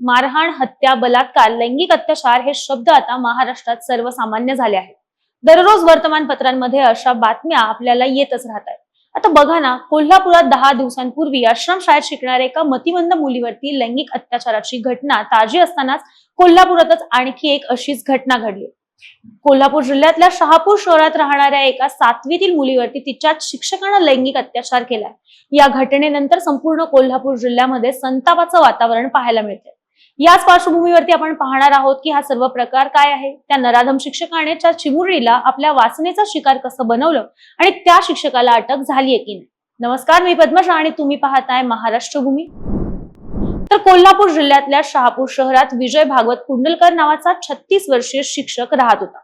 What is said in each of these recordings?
मारहाण हत्या बलात्कार लैंगिक अत्याचार हे शब्द आता महाराष्ट्रात सर्वसामान्य झाले आहेत. दररोज वर्तमानपत्रांमध्ये अशा बातम्या आपल्याला येतच राहतात आता बघा ना कोल्हापुरात दहा दिवसांपूर्वी आश्रमशाळेत शिकणाऱ्या एका मतिमंद मुलीवरती लैंगिक अत्याचाराची घटना ताजी असतानाच कोल्हापुरातच आणखी एक अशीच घटना घडली. कोल्हापूर जिल्ह्यातल्या शहापूर शहरात राहणाऱ्या एका सातवीतील मुलीवरती तिच्याच शिक्षकानं लैंगिक अत्याचार केलाय. या घटनेनंतर संपूर्ण कोल्हापूर जिल्ह्यामध्ये संतापाचं वातावरण पाहायला मिळते याच पार्श्वभूमीवरती आपण पाहणार आहोत की हा सर्व प्रकार काय आहे? त्या नराधम शिक्षकाने त्या चिमुरडीला आपल्या वासनेचा शिकार कसं बनवलं आणि त्या शिक्षकाला अटक झालीये की नाही? नमस्कार मी पद्मशा आणि तुम्ही पाहताय महाराष्ट्र भूमी तर कोल्हापूर जिल्ह्यातल्या शहापूर शहरात विजय भागवत कुंडलकर नावाचा छत्तीस वर्षीय शिक्षक राहत होता.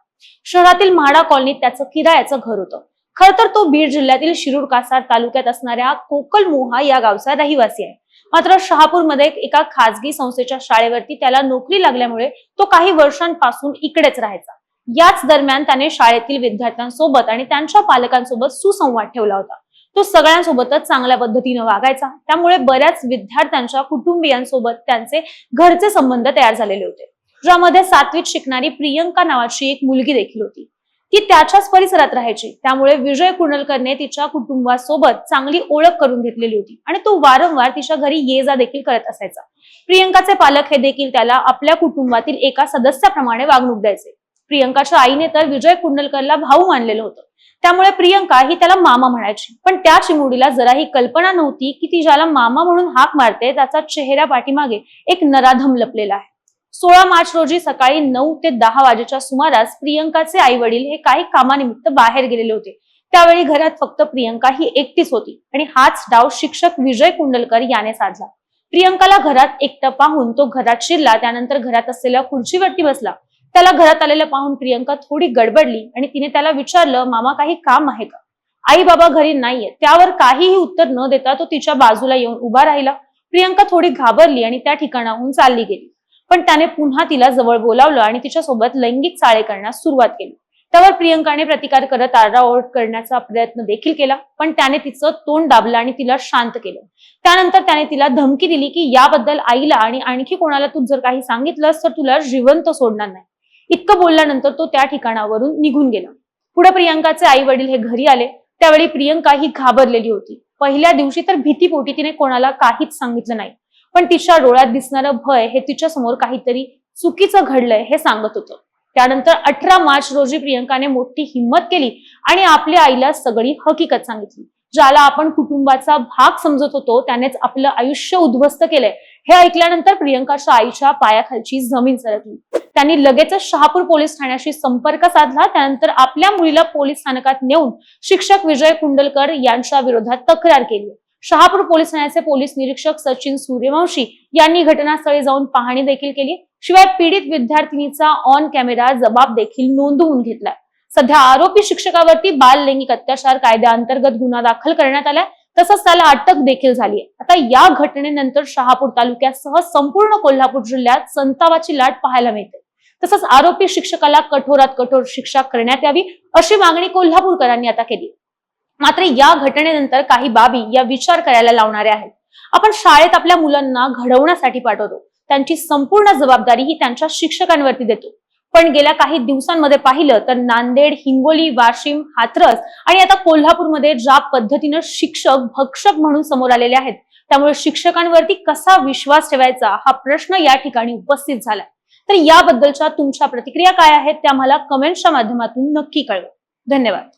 शहरातील म्हाडा कॉलनीत त्याचं किरायाचं घर होतं. खर तर तो बीड जिल्ह्यातील शिरूर कासार तालुक्यात असणाऱ्या कोकलमोहा या गावचा रहिवासी आहे. मात्र शहापूरमध्ये एका खासगी संस्थेच्या शाळेवरती त्याला नोकरी लागल्यामुळे तो काही वर्षांपासून इकडेच राहायचा. याच दरम्यान त्याने शाळेतील विद्यार्थ्यांसोबत आणि त्यांच्या पालकांसोबत सुसंवाद ठेवला होता. तो सगळ्यांसोबतच चांगल्या पद्धतीनं वागायचा. त्यामुळे बऱ्याच विद्यार्थ्यांच्या कुटुंबियांसोबत त्यांचे घरचे संबंध तयार झालेले होते. ज्यामध्ये सातवीत शिकणारी प्रियंका नावाची एक मुलगी देखील होती. ती त्याच्याच परिसरात राहायची. त्यामुळे विजय कुंडलकरने तिच्या कुटुंबासोबत चांगली ओळख करून घेतलेली होती. आणि तो वारंवार तिच्या घरी ये जा देखील करत असायचा. प्रियंकाचे पालक हे देखील त्याला आपल्या कुटुंबातील एका सदस्याप्रमाणे वागणूक द्यायचे. प्रियंकाच्या आईने तर विजय कुंडलकरला भाऊ मानलेलं होतं. त्यामुळे प्रियंका ही त्याला मामा म्हणायची. पण त्या चिमुडीला जराही कल्पना नव्हती की ती ज्याला मामा म्हणून हाक मारते त्याचा चेहऱ्या पाठीमागे एक नराधम लपलेला आहे. सोळा मार्च रोजी सकाळी नऊ ते दहा वाजेच्या सुमारास प्रियंकाचे आई वडील हे काही कामानिमित्त बाहेर गेलेले होते. त्यावेळी घरात फक्त प्रियंका ही एकटीच होती आणि हाच डाव शिक्षक विजय कुंडलकर याने साधला. प्रियंकाला घरात एकटं पाहून तो घरात शिरला त्यानंतर घरात असलेल्या खुर्चीवरती बसला. त्याला घरात आलेलं पाहून प्रियंका थोडी गडबडली आणि तिने त्याला विचारलं मामा काही काम आहे का? आई बाबा घरी नाहीये. त्यावर काहीही उत्तर न देता तो तिच्या बाजूला येऊन उभा राहिला. प्रियंका थोडी घाबरली आणि त्या ठिकाणाहून चालली गेली. पण त्याने पुन्हा तिला जवळ बोलावलं आणि तिच्यासोबत लैंगिक चाळे करण्यास सुरुवात केली. त्यावर प्रियंकाने प्रतिकार करत आरडाओरड करण्याचा प्रयत्न देखील केला पण त्याने तिचं तोंड दाबलं आणि तिला शांत केलं. त्यानंतर त्याने तिला धमकी दिली की याबद्दल आईला आणि आणखी कोणाला तू जर काही सांगितलंस तर तुला जिवंत सोडणार नाही. इतकं बोलल्यानंतर तो त्या ठिकाणावरून निघून गेला. पुढे प्रियंकाचे आई वडील हे घरी आले. त्यावेळी प्रियंका ही घाबरलेली होती. पहिल्या दिवशी तर भीतीपोटी तिने कोणाला काहीच सांगितलं नाही. पण तिच्या डोळ्यात दिसणारं भय हे तिच्या समोर काहीतरी चुकीचं घडलंय हे सांगत होतं. त्यानंतर अठरा मार्च रोजी प्रियंकाने मोठी हिंमत केली आणि आपल्या आईला सगळी हकीकत सांगितली. ज्याला आपण कुटुंबाचा भाग समजत होतो त्यानेच आपलं आयुष्य उद्ध्वस्त केलंय. हे ऐकल्यानंतर प्रियंकाच्या आईच्या पायाखालची जमीन सरकली. त्यांनी लगेचच शहापूर पोलीस ठाण्याशी संपर्क साधला. त्यानंतर आपल्या मुलीला पोलीस स्थानकात नेऊन शिक्षक विजय कुंडलकर यांच्या विरोधात तक्रार केली. शहापूर पोलीस ठाण्याचे पोलीस निरीक्षक सचिन सूर्यवंशी यांनी घटनास्थळी जाऊन पाहणी देखील केली. शिवाय पीडित विद्यार्थिनीचा ऑन कॅमेरा जबाब देखील नोंदवून घेतलाय. सध्या आरोपी शिक्षकावरती बाल लैंगिक अत्याचार कायद्याअंतर्गत गुन्हा दाखल करण्यात आलाय. तसंच त्याला अटक देखील झाली आता या घटनेनंतर शहापूर तालुक्यासह संपूर्ण कोल्हापूर जिल्ह्यात संतावाची लाट पाहायला मिळते. तसंच आरोपी शिक्षकाला कठोरात कठोर शिक्षा करण्यात यावी अशी मागणी कोल्हापूरकरांनी आता केली मात्र या घटनेनंतर काही बाबी या विचार करायला लावणाऱ्या आहेत. आपण शाळेत आपल्या मुलांना घडवण्यासाठी पाठवतो. त्यांची संपूर्ण जबाबदारी ही त्यांच्या शिक्षकांवरती देतो. पण गेल्या काही दिवसांमध्ये पाहिलं तर नांदेड हिंगोली वाशिम हाथरस आणि आता कोल्हापूरमध्ये ज्या पद्धतीनं शिक्षक भक्षक म्हणून समोर आलेले आहेत त्यामुळे शिक्षकांवरती कसा विश्वास ठेवायचा हा प्रश्न या ठिकाणी उपस्थित झाला तर याबद्दलच्या तुमच्या प्रतिक्रिया काय आहेत त्या मला कमेंटच्या माध्यमातून नक्की कळवा. धन्यवाद.